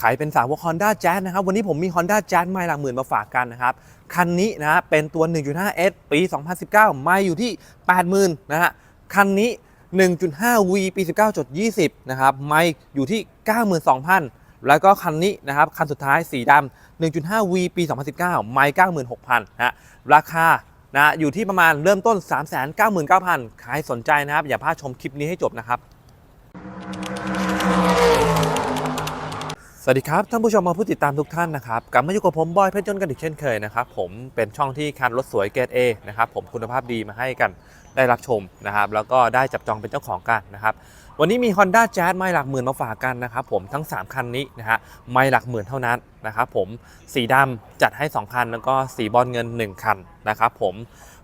ใครเป็นสาวก Honda Jazz นะครับ วันนี้ผมมี Honda Jazz ไม่หลักหมื่นมาฝากกันนะครับ คันนี้นะฮะเป็นตัว 1.5S ปี 2019 ไม่อยู่ที่ 80,000นะฮะ คันนี้ 1.5V ปี 19.20 นะครับ ไม่อยู่ที่ 92,000 แล้วก็คันนี้นะครับ คันสุดท้ายสีดำ 1.5V ปี 2019 ไม่96,000นะฮะ ราคานะอยู่ที่ประมาณเริ่มต้น 399,000 ใครสนใจนะครับ อย่าพลาดชมคลิปนี้ให้จบนะครับ วัสดีครับท่านผู้ชมมาผู้ติดตามทุกท่านนะครับกลับมาอยู่กับผมบอยเพชรยนต์กันอีกเช่นเคยนะครับผมเป็นช่องที่คันรถสวยเกรดเอนะครับผมคุณภาพดีมาให้กันได้รับชมนะครับแล้วก็ได้จับจองเป็นเจ้าของกันนะครับวันนี้มี Honda Jazz ไม่หลักหมื่นมาฝากกันนะครับผมทั้ง 3 คันนี้นะฮะไม่หลักหมื่นเท่านั้นนะครับผมสีดำจัดให้ 2 คัน แล้วก็สีบอลเงิน 1 คันนะครับผม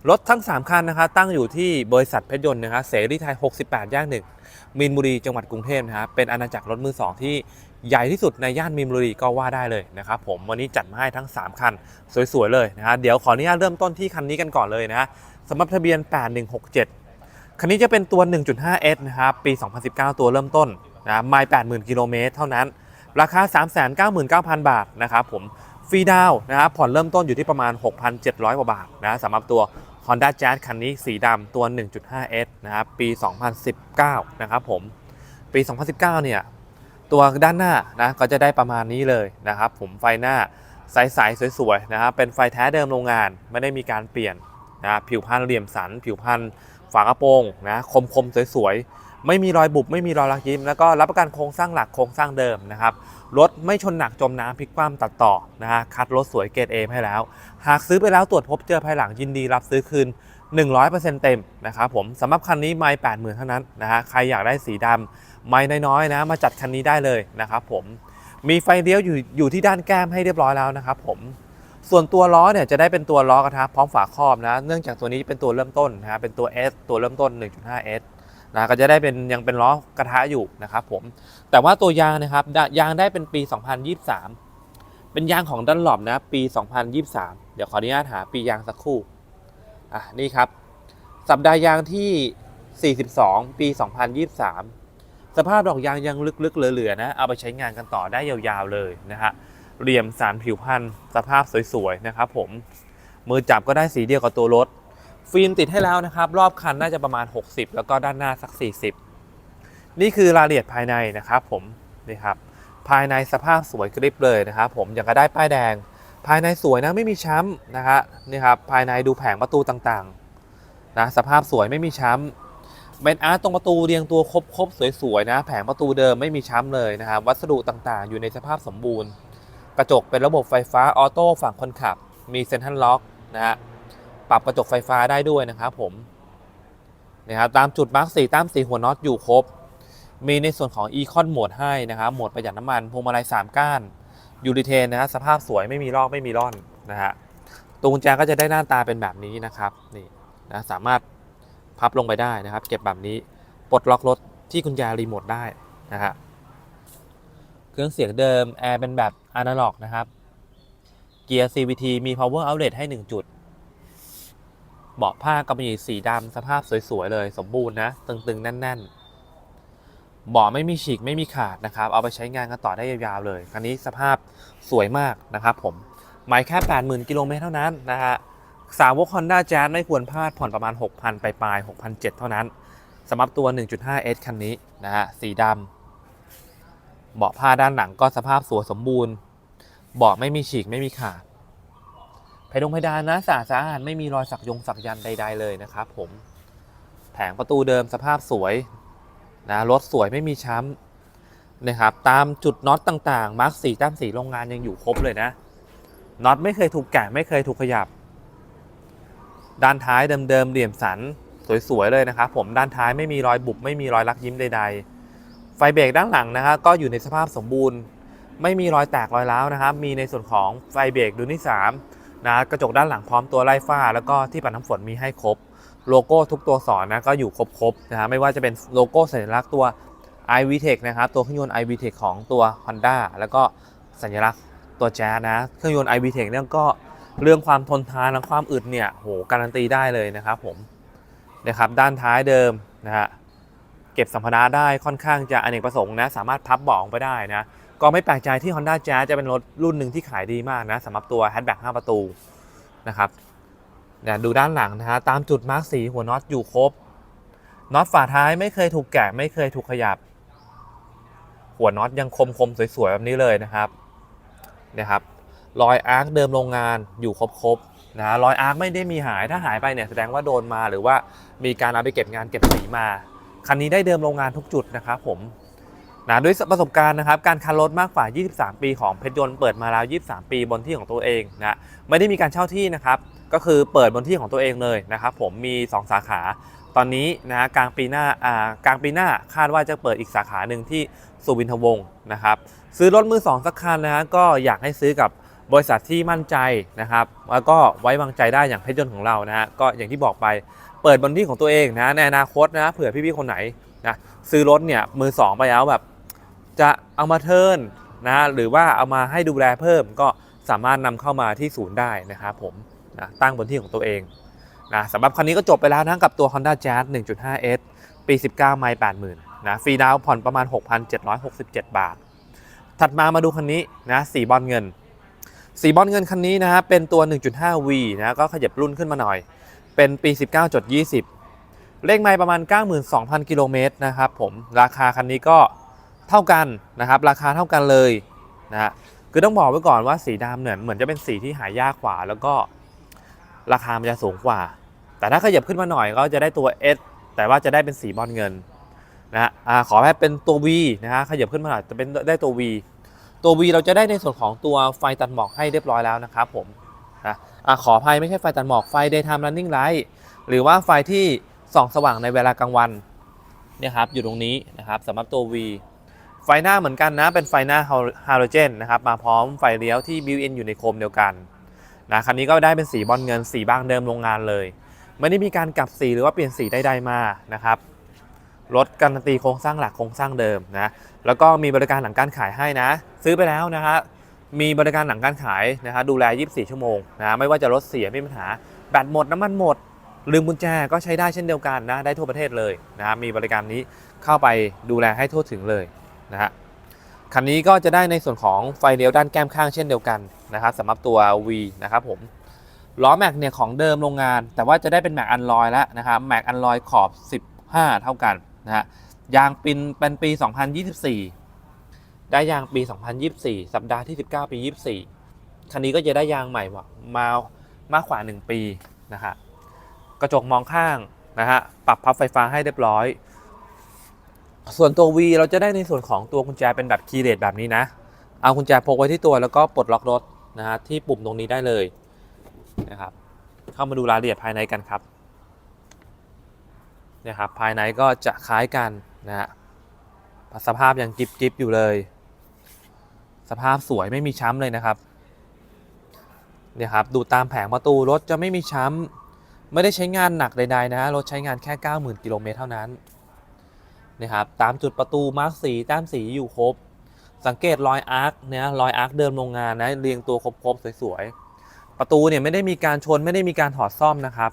รถทั้ง 3 คันนะครับตั้งอยู่ที่บริษัทเพชรยนต์นะครับเสรีไทย 68 ย่างหนึ่งมีนบุรีจังหวัดกรุงเทพนะครับเป็นอาณาจักรรถมือสองที่ ใหญ่ที่สุดในย่านมีนบุรีก็ว่าได้เลยนะครับผมวันนี้จัดมาให้ทั้ง 3 คันสวยๆเลยนะฮะเดี๋ยวขออนุญาตเริ่มต้นที่คันนี้กันก่อนเลยนะสำหรับทะเบียน 8167 คันนี้จะเป็นตัว 1.5S นะครับปี 2019 ตัวเริ่มต้นนะไม่80,000 กิโลเมตรเท่านั้น ราคา 399,000 บาทนะครับผมฟรีดาวน์นะครับผ่อนเริ่มต้นอยู่ที่ประมาณ 6,700 กว่าบาทนะสำหรับตัว Honda Jazz คันนี้สีดำตัว 1.5S นะครับปี 2019 นะครับผมปี 2019 เนี่ย ตัวด้านหน้านะก็จะได้ประมาณนี้เลยนะครับ ผมไฟหน้าใสๆสวยๆนะครับเป็นไฟแท้เดิมโรงงานไม่ได้มีการเปลี่ยนนะผิวพรรณเหลี่ยมสัน ผิวพรรณฝากระโปรงนะคมๆสวยๆ ไม่มีรอยบุบไม่มีรอยลักยิ้ม แล้วก็รับประกันโครงสร้างหลักโครงสร้างเดิมนะครับรถไม่ชนหนักจมน้ำพลิกคว่ำตัดต่อนะฮะคัดรถสวยเกรดเอให้แล้ว หากซื้อไปแล้วตรวจพบเจอภายหลังยินดีรับซื้อคืน 100%เต็มนะครับผมสำหรับคันนี้ไม่แปดหมื่นเท่านั้นนะฮะใครอยากได้สีดำไม่น้อยๆนะมาจัดคันนี้ได้เลยนะครับผมมีไฟเลี้ยวอยู่อยู่ที่ด้านแก้มให้เรียบร้อยแล้วนะครับผมส่วนตัวล้อเนี่ยจะได้เป็นตัวล้อกระทะพร้อมฝาครอบนะ เนื่องจากตัวนี้เป็นตัวเริ่มต้นนะฮะเป็นตัว S ตัวเริ่มต้น 1.5S นะก็จะได้เป็นยังเป็นล้อกระทะอยู่นะครับผมแต่ว่าตัวยางนะครับยางได้เป็นปี 2023 เป็นยางของดันหลอบนะปี 2023 เดี๋ยวขออนุญาตหาปียางสักครู่ อะนี่ครับ สัปดาห์ยางที่ 42 ปี 2023 สภาพดอกยางยังลึกๆ เหลือๆนะ เอาไปใช้งานกันต่อได้ยาวๆเลยนะฮะเหลี่ยมสารผิวพันธ์สภาพสวยๆ นะครับผม มือจับก็ได้สีเดียวกับตัวรถ ฟิล์มติดให้แล้วนะครับ รอบคันน่าจะประมาณ 60 แล้วก็ด้านหน้าสัก 40 นี่คือรายละเอียดภายในนะครับผมนี่ครับภายในสภาพสวยกริบเลยนะครับผมอยากจะได้ป้ายแดง ภายในสวยนะไม่มีช้ำนะฮะนี่ครับภายในดูแผงประตูต่างๆนะสภาพสวยไม่มีช้ำเป็นอาร์ตตรงประตูเรียงตัวครบครบสวยๆนะ แผงประตูเดิมไม่มีช้ำเลยนะครับวัสดุต่างๆ อยู่ในสภาพสมบูรณ์ กระจกเป็นระบบไฟฟ้าออโต้ฝั่งคนขับ มีเซ็นทรัลล็อกนะฮะปรับกระจกไฟฟ้าได้ด้วยนะครับผมนะครับตามจุดมาร์กสีตามสีหัวน็อตอยู่ครบ มีในส่วนของ Econ โหมดให้นะครับโหมดประหยัดน้ำมันพวงมาลัย3ก้าน ยูริเทนนะฮะสภาพสวยไม่มีลอกไม่มีร่อนนะฮะตัวกุญแจก็จะได้หน้าตาเป็นแบบนี้นะครับนี่นะสามารถพับลงไปได้นะครับ เก็บแบบนี้ปลดล็อกรถที่กุญแจรีโมทได้นะฮะเครื่องเสียงเดิมแอร์เป็นแบบอนาล็อกนะครับเกียร์ CVT มี power outlet ให้ 1 จุด เบาะผ้ากำมะหยี่สีดำสภาพสวย ๆ เลย สมบูรณ์นะ ตึง ๆ แน่น ๆ เบาะไม่มีฉีกไม่มีขาดนะครับ เอาไปใช้งานกันต่อได้ยาวๆเลย คันนี้สภาพสวยมากนะครับผมไม่แค่ 80,000 กิโลเมตรเท่านั้นนะฮะสาวก Honda Jazz ไม่ควรพลาดผ่อนประมาณ 6,000 ไปปลาย6,700เท่านั้นสำหรับตัว 1.5S คันนี้นะฮะสีดำเบาะผ้าด้านหลังก็สภาพสวยสมบูรณ์เบาะไม่มีฉีกไม่มีขาดเพดงเพดานนะสะอาดสะอาดไม่มีรอยสักยงสักยันใด ๆ เลยนะครับผมแผงประตูเดิมสภาพสวย นะรถสวยไม่มีช้ำนะครับตามจุดน็อตต่างๆมาร์กสีตั้มสีโรงงานยังอยู่ครบเลยนะน็อตไม่เคยถูกแกะไม่เคยถูกขยับ ด้านท้ายเดิมๆเหลี่ยมสันสวยๆเลยนะครับผมด้านท้ายไม่มีรอยบุบไม่มีรอยลักยิ้มใด ๆ ไฟเบรกด้านหลังนะครับก็อยู่ในสภาพสมบูรณ์ ไม่มีรอยแตกรอยร้าวนะครับ มีในส่วนของไฟเบรกดูที่3นะกระจกด้านหลังพร้อมตัวไล่ฝ้า แล้วก็ที่ปัดน้ำฝนมีให้ครบ โลโก้ทุกตัวสอนนะก็อยู่ครบๆนะฮะไม่ว่าจะเป็นโลโก้สัญลักษณ์ตัว iVTEC นะครับตัวเครื่องยนต์ iVTEC ของตัว Honda แล้วก็สัญลักษณ์ตัวแจ๊นะเครื่องยนต์ iVTEC เนี่ยก็เรื่องความทนทานและความอึดเนี่ยโหการันตีได้เลยนะครับผมนะครับด้านท้ายเดิมนะฮะเก็บสัมภาระได้ค่อนข้างจะอเนกประสงค์นะสามารถพับเบาะออกไปได้นะก็ไม่แปลกใจที่ Honda Jazz จะเป็นรถรุ่นหนึ่งที่ขายดีมากนะสำหรับตัว hatchback 5ประตูนะครับ นี่ยดูด้านหลังนะฮะตามจุดมาร์กสีหัวน็อตอยู่ครบน็อตฝาท้ายไม่เคยถูกแกะไม่เคยถูกขยับ หัวน็อตยังคมคมๆสวยๆแบบนี้เลยนะครับนี่ครับรอยอาร์คเดิมโรงงานอยู่ครบๆนะรอยอาร์คไม่ได้มีหายถ้าหายไปเนี่ยแสดงว่าโดนมาหรือว่ามีการเอาไปเก็บงานเก็บสีมาคันนี้ได้เดิมโรงงานทุกจุดนะครับผม นะด้วยประสบการณ์นะครับการคันรถมากกว่า 23 ปีของเพชรยนต์เปิดมาแล้ว 23 ปีบนที่ของตัวเองนะไม่ได้มีการเช่าที่นะครับก็คือเปิดบนที่ของตัวเองเลยนะครับผมมี 2 สาขาตอนนี้นะกลางปีหน้าอ่ากลางปีหน้าคาดว่าจะเปิดอีกสาขาหนึ่งที่สุวินทวงศ์นะครับซื้อรถมือสองสักคันนะฮะก็อยากให้ซื้อกับบริษัทที่มั่นใจนะครับแล้วก็ไว้วางใจได้อย่างเพชรยนต์ของเรานะฮะก็อย่างที่บอกไปเปิดบนที่ของตัวเองนะในอนาคตนะเผื่อพี่ๆคนไหนนะซื้อรถเนี่ยมือสองไปแล้วแบบ จะเอามาเทิร์นนะหรือว่าเอามาให้ดูแลเพิ่มก็สามารถนำเข้ามาที่ศูนย์ได้นะครับผมนะตั้งบนที่ของตัวเองนะสำหรับคันนี้ก็จบไปแล้วนะกับตัว Honda Jazz 1.5S ปี 19 ไมล์ 80,000นะฟรีดาวผ่อนประมาณ 6,767 บาท ถัดมามาดูคันนี้นะสีบอลเงิน สีบอลเงินคันนี้นะฮะเป็นตัว 1.5V นะก็ขยับรุ่นขึ้นมาหน่อย เป็นปี 19.20 เลขไมล์ประมาณ 92,000 กิโลเมตรนะครับผมราคาคันนี้ก็ เท่ากันนะครับ ราคาเท่ากันเลยนะฮะคือต้องบอกไว้ก่อนว่าสีดำเนี่ยเหมือนจะเป็นสีที่หายากกว่า แล้วก็ราคามันจะสูงกว่า แต่ถ้าขยับขึ้นมาหน่อยก็จะได้ตัว S แต่ว่าจะได้เป็นสีบอลเงินนะฮะอ่าขอให้เป็นตัว V นะฮะขยับขึ้นมาหน่อยจะเป็นได้ตัว V ตัว V เราจะได้ในส่วนของตัวไฟตัดหมอกให้เรียบร้อยแล้วนะครับผมนะอ่าขออภัยไม่ใช่ไฟตัดหมอกไฟ daytime running light หรือว่าไฟที่ส่องสว่างในเวลากลางวันเนี่ยครับอยู่ตรงนี้นะครับสำหรับตัว V ไฟหน้าเหมือนกันนะ เป็นไฟหน้าฮาโลเจนนะครับ มาพร้อมไฟเลี้ยวที่บิวอินอยู่ในโคมเดียวกันนะคันนี้ก็ได้เป็นสีบอลเงินสีบางเดิมโรงงานเลย ไม่ได้มีการกลับสีหรือว่าเปลี่ยนสีใดๆมานะครับรถการันตีโครงสร้างหลักโครงสร้างเดิมนะแล้วก็มีบริการหลังการขายให้นะ ซื้อไปแล้วนะฮะมีบริการหลังการขายนะฮะดูแล 24 ชั่วโมงนะไม่ว่าจะรถเสียไม่มีปัญหาแบตหมดน้ำมันหมด ลืมกุญแจก็ใช้ได้เช่นเดียวกันนะได้ทั่วประเทศเลยนะมีบริการนี้เข้าไปดูแลให้ทั่วถึงเลย นะฮะคันนี้ก็จะได้ในส่วนของไฟเลี้ยวด้านแก้มข้างเช่นเดียวกันนะครับสำหรับตัว V นะครับผมล้อแม็กเนี่ยของเดิมโรงงาน แต่ว่าจะได้เป็นแม็กอันลอยแล้วนะครับแม็กอันลอยขอบ 15 เท่ากันนะฮะยางปินเป็นปี 2024 ได้ยางปี 2024 สัปดาห์ที่ 19 ปี 24 คันนี้ก็จะได้ยางใหม่มามากกว่า 1 ปีนะฮะกระจกมองข้างนะฮะปรับพับไฟฟ้าให้เรียบร้อย ส่วนตัว V เราจะได้ในส่วนของตัวกุญแจเป็นแบบคีย์เลสแบบนี้นะ เอากุญแจพกไว้ที่ตัวแล้วก็ปลดล็อกรถนะฮะที่ปุ่มตรงนี้ได้เลยนะครับ เข้ามาดูรายละเอียดภายในกันครับเนี่ยครับ ภายในก็จะคล้ายกันนะฮะสภาพยังจิบจิบอยู่เลย สภาพสวยไม่มีช้ำเลยนะครับเนี่ยครับดูตามแผงประตูรถจะไม่มีช้ำไม่ได้ใช้งานหนักใดๆนะรถใช้งานแค่ 90,000กิโลเมตรเท่านั้น นะครับตามจุดประตูมาร์กสีแต้มสีอยู่ครบ สังเกตรอยอาร์คเนี่ยรอยอาร์คเดิมโรงงานนะเรียงตัวครบๆสวยๆ ประตูเนี่ยไม่ได้มีการชนไม่ได้มีการถอดซ่อมนะครับ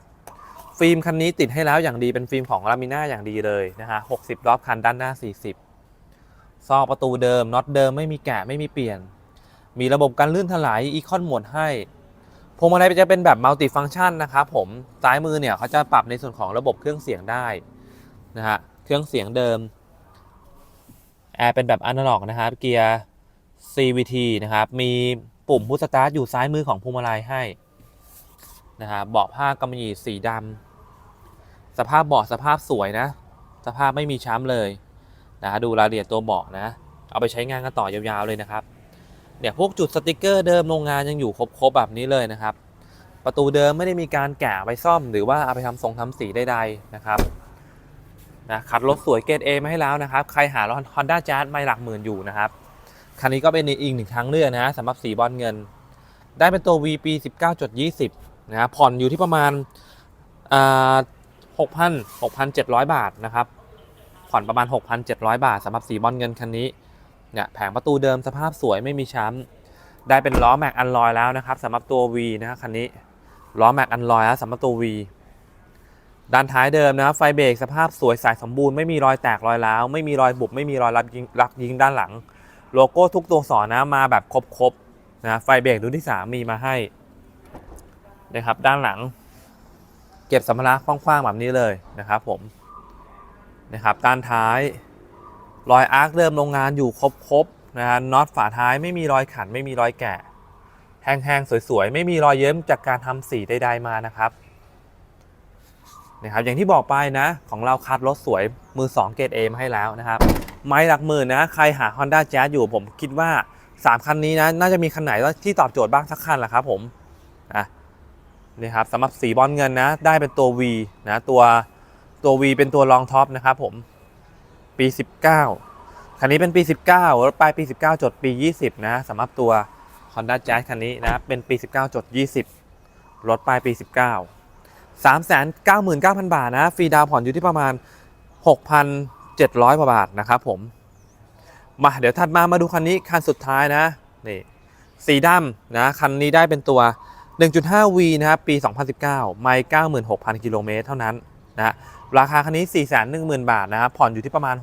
ฟิล์มคันนี้ติดให้แล้วอย่างดีเป็นฟิล์มของลามิน่าอย่างดีเลยนะฮะ60รอบคันด้านหน้า 40 ซอกประตูเดิมน็อตเดิมไม่มีแกะไม่มีเปลี่ยน มีระบบการลื่นถลายอีคอนหมดให้พวงมาลัยจะเป็นแบบมัลติฟัง c t ชันนะครับผมซ้ายมือเนี่ยเขาจะปรับในส่วนของระบบเครื่องเสียงได้นะฮะ เครื่องเสียงเดิมแอร์เป็นแบบอนาล็อกนะครับ เกียร์ CVT นะครับ มีปุ่มพุชสตาร์ทอยู่ซ้ายมือของพวงมาลัยให้นะฮะเบาะผ้ากำมะหยี่สีดำสภาพเบาะสภาพสวยนะ สภาพไม่มีช้ำเลยนะฮะดูรายละเอียดตัวเบาะนะ เอาไปใช้งานกันต่อยาวๆเลยนะครับเนี่ยพวกจุดสติกเกอร์เดิมโรงงานยังอยู่ครบๆแบบนี้เลยนะครับ ประตูเดิมไม่ได้มีการแกะไปซ่อม หรือว่าเอาไปทำทรงทำสีใดๆนะครับ นะคัดรถสวยเกรด A มาให้แล้วนะครับ ใครหารถ Honda Jazz ไม่หลักหมื่นอยู่นะครับ คันนี้ก็เป็นอีกหนึ่งทางเลือกนะสำหรับสีบอลเงิน ได้เป็นตัว V ปี 19.20 นะครับผ่อนอยู่ที่ประมาณ6,000 6,700 บาทนะครับ ผ่อนประมาณ 6,700 บาทสำหรับสีบอลเงินคันนี้เนี่ยแผงประตูเดิมสภาพสวยไม่มีช้ำได้เป็นล้อแม็กอันลอยแล้วนะครับสำหรับตัว V นะครับคันนี้ล้อแม็กอันลอยแล้วสำหรับตัว V ด้านท้ายเดิมนะครับไฟเบรกสภาพสวยใสสมบูรณ์ไม่มีรอยแตกรอยร้าวไม่มีรอยบุบไม่มีรอยรับยิงรับยิงด้านหลัง โลโก้ทุกตัวอักษรนะมาแบบครบๆนะไฟเบรกรุ่นที่ 3 มีมาให้นะครับด้านหลัง เก็บสัมภาระกว้างๆแบบนี้เลยนะครับผมนะครับด้านท้ายรอยอาร์คเดิมโรงงานอยู่ครบๆนะฮะน็อตฝาท้ายไม่มีรอยขันไม่มีรอยแกะแห้งๆสวยๆ ไม่มีรอยเยิ้มจากการทำสีใดๆมานะครับ นะครับอย่างที่บอกไปนะของเราคัดรถสวยมือ 2 เกรด A มาให้แล้วนะครับไม้หลักหมื่นนะใครหา Honda Jazz อยู่ผมคิดว่า 3 คันนี้นะน่าจะมีคันไหนที่ตอบโจทย์บ้างสักคันละครับผมอะนี่ครับสำหรับสีบอลเงินนะได้เป็นตัว V นะตัวตัว V เป็นตัวรองท็อปนะครับผมปี 19 คันนี้เป็นปี 19 รถปลายปี 19 จดปี 20 นะสำหรับตัว Honda Jazz คันนี้นะเป็นปี 19 จด 20 รถปลายปี 19 399,000 บาทนะฟรีดาวผ่อนอยู่ที่ประมาณ 6,700กว่าบาทนะครับผม มาเดี๋ยวถัดมามาดูคันนี้คันสุดท้ายนะนี่สีดำนะคันนี้ได้เป็นตัว 1.5V นะครับปี 2019 ไม่96,000 กิโลเมตรเท่านั้นนะราคาคันนี้ 410,000 บาทนะครับผ่อนอยู่ที่ประมาณ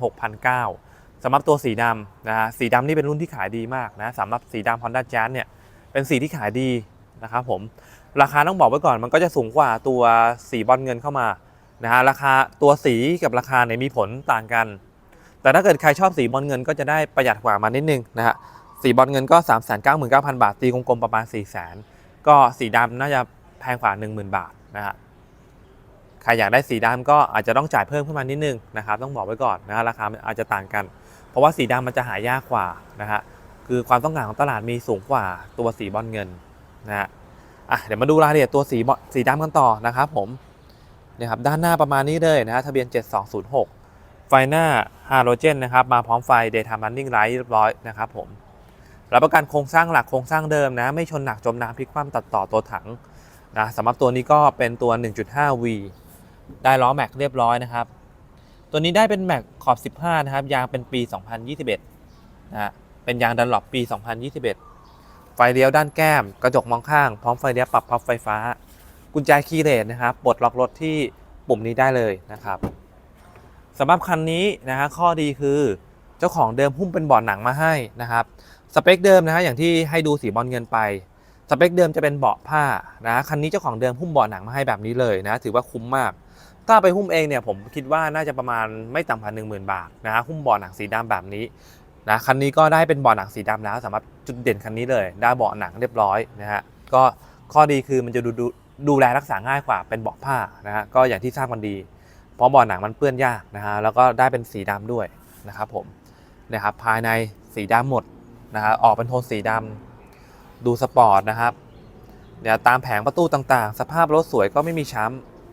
6,900สำหรับตัวสีดำนะฮะสีดำนี่เป็นรุ่นที่ขายดีมากนะสำหรับสีดำ Honda Jazz เนี่ยเป็นสีที่ขายดีนะครับผม ราคาต้องบอกไว้ก่อนมันก็จะสูงกว่าตัวสีบอลเงินเข้ามานะฮะราคาตัวสีกับราคาเนี่ยมีผลต่างกัน แต่ถ้าเกิดใครชอบสีบอลเงินก็จะได้ประหยัดกว่ามานิดนึงนะฮะสีบอลเงินก็ 3 9 9 0 0 0 บาท ตีกลมๆประมาณ 4 0 0 0 0 0 ก็สีดำน่าจะแพงกว่า 10,000 บาทนะฮะใครอยากได้สีดำก็อาจจะต้องจ่ายเพิ่มขึ้นมานิดนึงนะครับต้องบอกไว้ก่อนนะฮะราคาอาจจะต่างกัน เพราะว่าสีดำมันจะหายากกว่านะฮะคือความต้องการของตลาดมีสูงกว่าตัวสีบอลเงินนะฮะ อะเดี๋ยวมาดูรายละเอียดตัวสีสีดำกันต่อนะครับผมเนี่ยครับด้านหน้าประมาณนี้เลยนะฮะทะเบียน 7206 ไฟหน้าฮาโลเจนนะครับมาพร้อมไฟ Daytime Running Light เรียบร้อยนะครับผมรับประกันโครงสร้างหลักโครงสร้างเดิมนะ ไม่ชนหนักจมน้ำพลิกคว่ำตัดต่อตัวถังนะสำหรับตัวนี้ก็เป็นตัว 1.5V ได้ล้อแม็กเรียบร้อยนะครับ ตัวนี้ได้เป็นแม็กขอบ 15 นะครับ ยางเป็นปี 2021นะฮะเป็นยางดันหลบปี 2021 ไฟเลี้ยวด้านแก้ม กระจกมองข้าง พร้อมไฟเลี้ยวปรับพับไฟฟ้า กุญแจคีย์เลสนะครับปลดล็อกรถที่ปุ่มนี้ได้เลยนะครับสำหรับคันนี้นะฮะข้อดีคือเจ้าของเดิมหุ้มเป็นเบาะหนังมาให้นะครับสเปคเดิมนะฮะอย่างที่ให้ดูสีบอลเงินไปสเปคเดิมจะเป็นเบาะผ้านะคันนี้เจ้าของเดิมหุ้มเบาะหนังมาให้แบบนี้เลยนะถือว่าคุ้มมาก ถ้าไปหุ้มเองเนี่ยผมคิดว่าน่าจะประมาณไม่ต่ำกว่าหนึ่งหมื่นบาทนะฮะหุ้มเบาะหนังสีดำแบบนี้ นะคันนี้ก็ได้เป็นเบาะหนังสีดำแล้วสำหรับจุดเด่นคันนี้เลยได้เบาะหนังเรียบร้อยนะฮะก็ข้อดีคือมันจะดูดูดูแลรักษาง่ายกว่าเป็นเบาะผ้านะฮะก็อย่างที่ทราบกันดี เพราะเบาะหนังมันเปื้อนยากนะฮะแล้วก็ได้เป็นสีดำด้วยนะครับผมนะครับภายในสีดำหมดนะฮะออกเป็นโทนสีดำดูสปอร์ตนะครับเนี่ยตามแผงประตูต่างๆ สภาพรถสวยก็ไม่มีช้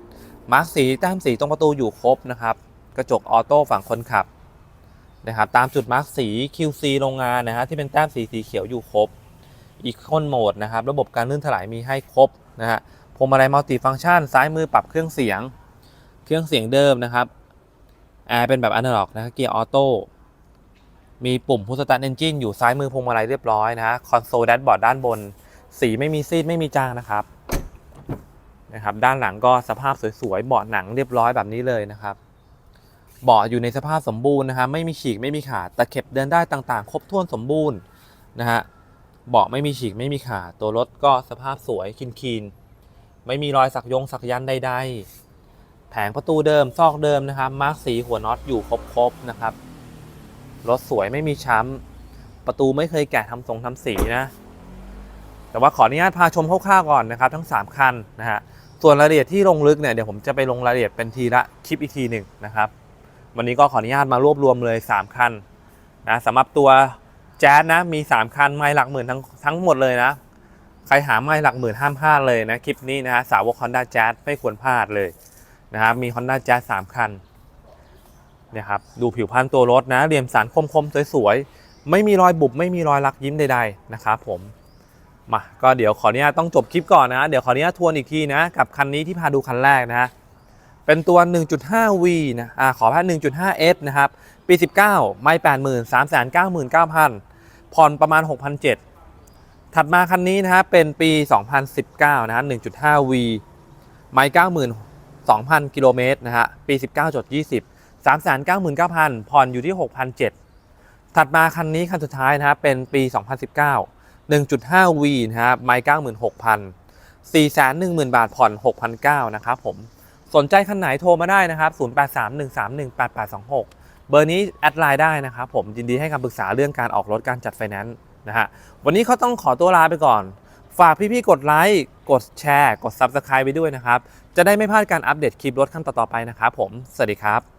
ำมาร์กสีแต้มสีตรงประตูอยู่ครบนะครับ กระจกออโต้ฝั่งคนขับ นะครับ ตามจุดมาร์กสี QC โรงงานนะฮะที่เป็นแต้มสีสีเขียวอยู่ครบอีกคนโหมดนะครับ ระบบการลื่นถลายมีให้ครบนะฮะพวงมาลัยมัลติฟังก์ชัน ซ้ายมือปรับเครื่องเสียง เครื่องเสียงเดิมนะครับแอร์เป็นแบบอนาล็อกนะเกียร์ออโต้มีปุ่มพุชสตาร์ทเอนจินอยู่ซ้ายมือพวงมาลัยเรียบร้อยนะฮะคอนโซลแดชบอร์ดด้านบน สีไม่มีซีดไม่มีจางนะครับนะครับ ด้านหลังก็สภาพสวยๆเบาะหนังเรียบร้อยแบบนี้เลยนะครับ เบาะอยู่ในสภาพสมบูรณ์นะฮะไม่มีฉีกไม่มีขาดตะเข็บเดินได้ต่างๆ ครบถ้วนสมบูรณ์นะฮะเบาะไม่มีฉีกไม่มีขาดตัวรถก็สภาพสวยคินคีนๆไม่มีรอยสักยงสักยันใดๆ แผงประตูเดิมซอกเดิมนะครับมาร์กสีหัวน็อตอยู่ครบๆนะครับรถสวยไม่มีช้ำประตูไม่เคยแกะทำทรงทำสีนะ แต่ว่าขออนุญาตพาชมคร่าวๆก่อนนะครับทั้ง 3 คันนะฮะส่วนรายละเอียดที่ลงลึกเนี่ยเดี๋ยวผมจะไปลงรายละเอียดเป็นทีละคลิปอีกทีหนึ่งนะครับ วันนี้ก็ขออนุญาตมารวบรวมเลย 3 คันนะสำหรับตัวแจ๊สนะมี 3 คันไม่หลักหมื่นทั้งทั้งหมดเลยนะ ใครหาไม่หลักหมื่นห้ามพลาดเลยนะคลิปนี้นะฮะสาวก Honda Jazz ไม่ควรพลาดเลยนะครับมี Honda Jazz 3 คันนี่ยครับดูผิวพรรณตัวรถนะเรียมสารคมๆสวยๆ ไม่มีรอยบุบไม่มีรอยลักยิ้มใดๆนะครับผมมาก็เดี๋ยวขออนุญาตต้องจบคลิปก่อนนะ เดี๋ยวขออนุญาตทวนอีกทีนะ กับคันนี้ที่พาดูคันแรกนะฮะ เป็นตัว 1.5V นะอ่าขอแค่ 1.5S นะครับ ปี 19 ไม่ 80,000 399,900 ผ่อนประมาณ 6,700 ถัดมาคันนี้นะฮะเป็นปี 2019 นะฮะ 1.5V ไม่ 92,000 กิโลเมตรนะฮะ ปี 19จด20 399,900 ผ่อนอยู่ที่ 6,700 ถัดมาคันนี้คันสุดท้ายนะครับเป็นปี 2019 1.5V นะครับไมล์96,000 410,000 บาทผ่อน 6,900 นะครับผม สนใจคันไหนโทรมาได้นะครับ 0831318826 เบอร์นี้แอดไลน์ได้นะครับ ผมยินดีให้คำปรึกษาเรื่องการออกรถการจัดไฟแนนซ์นะฮะ วันนี้เขาต้องขอตัวลาไปก่อน ฝากพี่ๆ กดไลค์ กดแชร์ กด Subscribe ไปด้วยนะครับ จะได้ไม่พลาดการอัปเดตคลิปรถขั้นต่อๆไปนะครับผม สวัสดีครับ